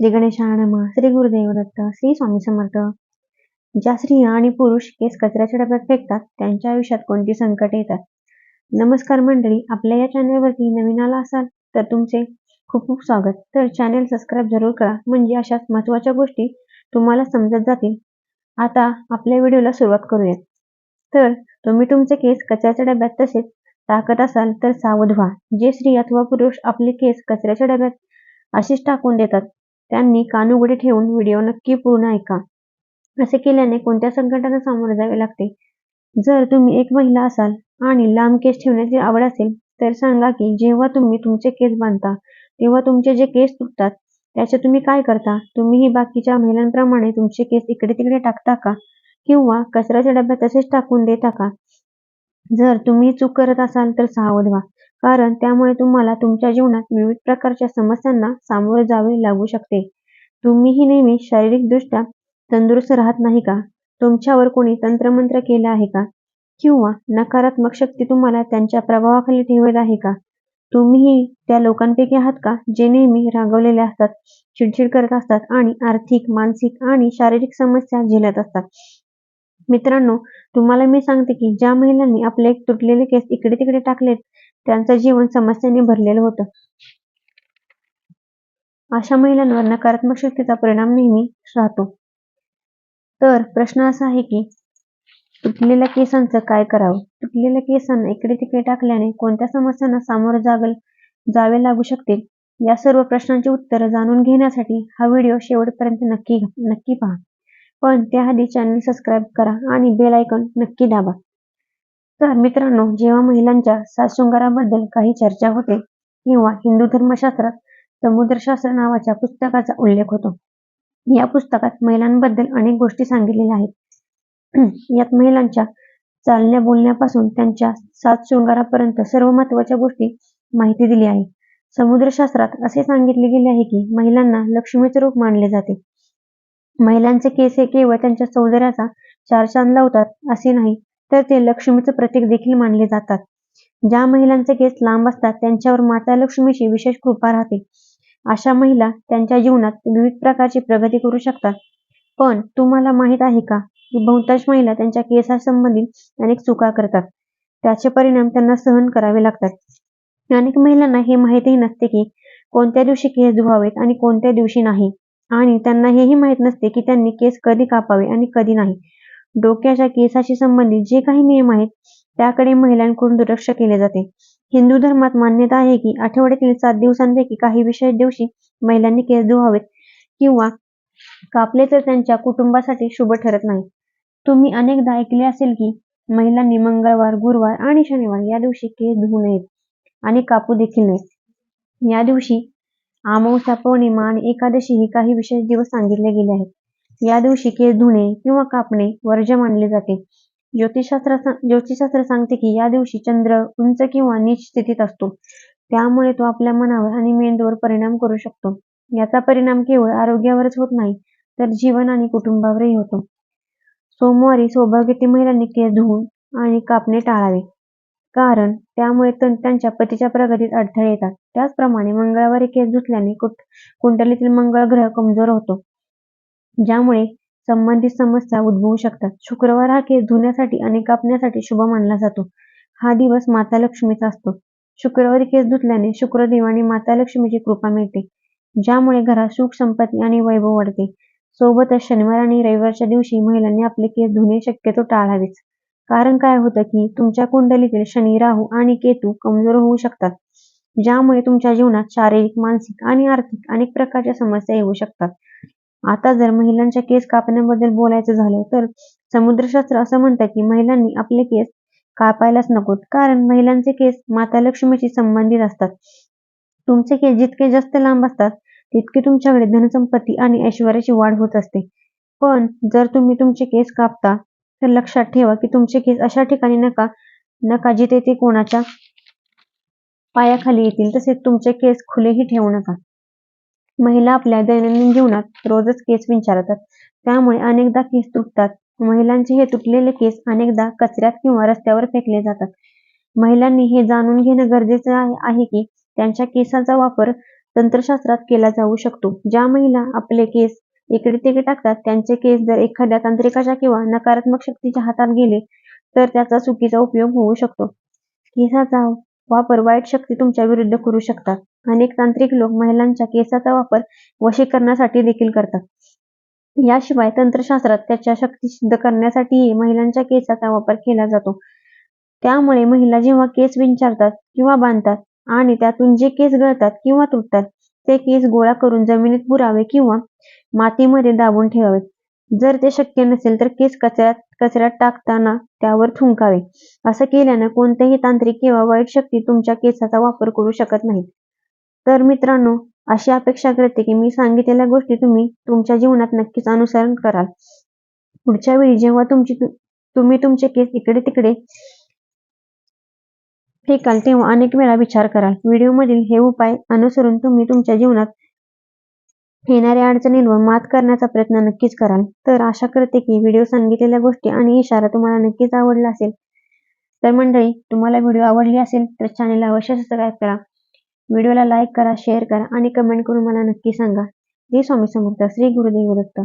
श्री गणेशाय श्री गुरुदेव दत्त श्री स्वामी समर्थ. ज्या स्त्रिया आणि पुरुष केस कचऱ्याच्या डब्यात फेकतात त्यांच्या आयुष्यात कोणती संकटे येतात? नमस्कार मंडळी आपल्या या चॅनलवरती नवीन आला असाल तर तुमचे खूप खूप स्वागत. तर चॅनल सबस्क्राईब जरूर करा. म्हणजे अशाच महत्त्वाच्या गोष्टी तुम्हाला समजत जातील. आता आपल्या व्हिडिओला सुरुवात करूयात तर तुम्ही तुमचे केस कचऱ्याच्या डब्यात तसेच टाकत असाल तर सावध व्हा. जे स्त्री अथवा पुरुष आपले केस कचऱ्याच्या डब्यात असेच टाकून देतात त्यांनी कान उघडे ठेवून व्हिडिओ नक्की पूर्ण ऐका. असे केल्याने कोणत्या संकटांना सामोरे जावे लागते? जर तुम्ही एक महिला असाल आणि लांब केस ठेवण्याची आवड असेल तर सांगा की जेव्हा तुम्ही तुमचे केस बांधता तेव्हा तुमचे जे केस तुटतात त्याचे तुम्ही काय करता? तुम्हीही बाकीच्या महिलांप्रमाणे तुमचे केस इकडे तिकडे टाकता का? किंवा कचऱ्याच्या डब्यात तसेच टाकून देता का? जर तुम्ही चूक करत असाल तर सावध व्हा कारण त्यामुळे तुम्हाला तुमच्या जीवनात विविध प्रकारच्या समस्यांना सामोरे जावे लागू शकते. तुम्हीही नेहमी शारीरिकदृष्ट्या तंदुरुस्त राहत नाही का? तुमच्यावर कोणी तंत्रमंत्र केले आहे का? किंवा नकारात्मक शक्ती तुम्हाला त्यांच्या प्रभावाखाली ठेवत आहे का? तुम्हीही त्या लोकांपैकी आहात का जे नेहमी रागवलेले असतात चिडचिड करत असतात आणि आर्थिक मानसिक आणि शारीरिक समस्या झेलत असतात? मित्रांनो तुम्हाला मी सांगते की ज्या महिलांनी आपले एक तुटलेले केस इकडे तिकडे टाकलेत त्यांचं जीवन समस्यांनी भरलेलं होतं. अशा महिलांवर नकारात्मक शक्तीचा परिणाम नेहमी राहतो. तर प्रश्न असा आहे की तुटलेल्या केसांचं काय करावं? तुटलेल्या केसांना इकडे तिकडे टाकल्याने कोणत्या समस्यांना सामोरं जागल जावे लागू शकते? या सर्व प्रश्नांची उत्तरं जाणून घेण्यासाठी हा व्हिडिओ शेवटपर्यंत नक्की नक्की पहा. पण त्याआधी चॅनल सबस्क्राईब करा आणि बेल आयकॉन नक्की दाबा. तर मित्रांनो जेव्हा महिलांच्या साजशृंगाराबद्दल काही चर्चा होते किंवा हिंदू धर्मशास्त्रात समुद्रशास्त्र नावाच्या पुस्तकाचा उल्लेख होतो. या पुस्तकात महिलांबद्दल अनेक गोष्टी सांगितलेल्या आहेत. यात महिलांच्या चालण्या बोलण्यापासून त्यांच्या सात शृंगारापर्यंत सर्व महत्त्वाच्या गोष्टी माहिती दिली आहे. समुद्रशास्त्रात असे सांगितले गेले आहे की महिलांना लक्ष्मीचे रूप मानले जाते. महिलांचे केस हे केवळ त्यांच्या सौंदर्याचा चार चांद लावतात असे नाही तर ते लक्ष्मीचे प्रतीक देखील मानले जातात. ज्या महिलांचे केस लांब असतात त्यांच्यावर माता लक्ष्मीची विशेष कृपा राहते. अशा महिला त्यांच्या जीवनात विविध प्रकारची प्रगती करू शकतात. पण तुम्हाला माहीत आहे का की बहुतांश महिला त्यांच्या केसासंबंधित अनेक चुका करतात. त्याचे परिणाम त्यांना सहन करावे लागतात. अनेक महिलांना हे माहितीही नसते की कोणत्या दिवशी केस धुवावेत आणि कोणत्या दिवशी नाही. आणि त्यांना हेही माहीत नसते की त्यांनी केस कधी कापावे आणि कधी नाही. डोक्याच्या केसाशी संबंधित जे काही नियम आहेत त्याकडे महिलांकडून दुर्लक्ष केले जाते. हिंदू धर्मात मान्यता आहे की आठवड्यातील सात दिवसांपैकी काही विशेष दिवशी महिलांनी केस धुवावेत किंवा कापले तर त्यांच्या कुटुंबासाठी शुभ ठरत नाही. तुम्ही अनेकदा ऐकले असेल की महिलांनी मंगळवार गुरुवार आणि शनिवार या दिवशी केस धुवू नयेत आणि कापू देखील नयेत. या दिवशी अमावस्या पौर्णिमा आणि एकादशी ही काही विशेष दिवस सांगितले गेले आहेत. या दिवशी केस धुणे किंवा कापणे वर्ज्य मानले जाते. ज्योतिषशास्त्र ज्योतिषशास्त्र सांगते की या दिवशी चंद्र उंच किंवा नीच स्थितीत असतो. त्यामुळे तो आपल्या मनावर आणि मेंदूवर परिणाम करू शकतो. याचा परिणाम केवळ आरोग्यावरच होत नाही तर जीवन आणि कुटुंबावरही होतो. सोमवारी सौभाग्यवती महिलांनी केस धुवून आणि कापणे टाळावे. कारण त्यामुळे त्यांच्या पतीच्या प्रगतीत अडथळे येतात. त्याचप्रमाणे मंगळवारी केस धुतल्याने कुंडलीतील मंगळ ग्रह कमजोर होतो. ज्यामुळे संबंधित समस्या उद्भवू शकतात. शुक्रवार हा केस धुण्यासाठी आणि कापण्यासाठी शुभ मानला जातो. हा दिवस माता लक्ष्मीचा असतो. शुक्रवारी केस धुतल्याने शुक्रदेव आणि माता लक्ष्मीची कृपा मिळते. ज्यामुळे घरात सुख संपत्ती आणि वैभव वाढते. सोबतच शनिवार आणि रविवारच्या दिवशी महिलांनी आपले केस धुणे शक्यतो टाळावेच. कारण काय होतं की तुमच्या कुंडलीतील शनी राहू आणि केतू कमजोर होऊ शकतात. ज्यामुळे तुमच्या जीवनात शारीरिक मानसिक आणि आर्थिक अनेक प्रकारच्या समस्या येऊ शकतात. आता जर महिलांच्या केस कापण्याबद्दल बोलायचं झालं तर समुद्रशास्त्र असं म्हणतं की महिलांनी आपले केस कापायलाच नकोत. कारण महिलांचे केस माता लक्ष्मीशी संबंधित असतात. तुमचे केस जितके जास्त लांब असतात तितके तुमच्याकडे धनसंपत्ती आणि ऐश्वर्याची वाढ होत असते. पण जर तुम्ही तुमचे केस कापता तर लक्षात ठेवा की तुमचे केस अशा ठिकाणी नका नका जिथे ते कोणाच्या पायाखाली येतील. तसेच तुमचे केस खुलेही ठेवू नका. महिला आपल्या दैनंदिन जीवनात रोजच केस विंचारतात त्यामुळे अनेकदा केस तुटतात महिलांचे हे तुटलेले केस अनेकदा कचऱ्यात किंवा रस्त्यावर फेकले जातात महिलांनी हे जाणून घेणं गरजेचं आहे की त्यांच्या केसाचा वापर तंत्रशास्त्रात केला जाऊ शकतो. ज्या महिला आपले केस इकडे-तिकडे टाकतात त्यांचे केस जर एखाद्या तांत्रिकाच्या किंवा नकारात्मक शक्तीच्या हातात गेले तर त्याचा चुकीचा उपयोग होऊ शकतो. केसाचा वापर वाईट शक्ती तुमच्या विरुद्ध करू शकतात. अनेक तांत्रिक लोक महिलांच्या केसाचा वापर वशीकरणासाठी देखील करतात. याशिवाय तंत्रशास्त्रात त्याच्या शक्ती सिद्ध करण्यासाठीही महिलांच्या केसांचा वापर केला जातो. त्यामुळे महिला जेव्हा केस विंचारतात किंवा बांधतात आणि त्यातून जे केस गळतात किंवा तुटतात ते केस गोळा करून जमिनीत पुरावे किंवा मातीमध्ये दाबून ठेवावेत. जर ते शक्य नसेल तर केस कचऱ्यात कचऱ्यात टाकताना त्यावर थुंकावे. असं केल्यानं कोणत्याही तांत्रिक किंवा वाईट शक्ती तुमच्या केसांचा वापर करू शकत नाहीत. तर मित्रांनो, अशी अपेक्षा करते की मी सांगितलेल्या गोष्टी तुम्ही तुमच्या जीवनात नक्कीच अनुसरण कराल. पुढच्या वेळी जेव्हा तुमची तुम्ही तुमचे केस इकडे-तिकडे फेकाल तेव्हा अनेक वेळा विचार कराल. व्हिडिओमधील हे उपाय अनुसरून तुम्ही तुमच्या जीवनात येणाऱ्या अडचणींवर मात करण्याचा प्रयत्न नक्कीच कराल. तर आशा करते की व्हिडिओ सांगितलेल्या गोष्टी आणि इशारा तुम्हाला नक्कीच आवडला असेल. तर मंडळी, तुम्हाला व्हिडिओ आवडली असेल तर चॅनेलला अवश्य सबस्क्राईब करा. व्हिडिओला लाईक करा, शेअर करा आणि कमेंट करून मला नक्की सांगा. जे स्वामी समर्थ. श्री गुरुदेव दत्त.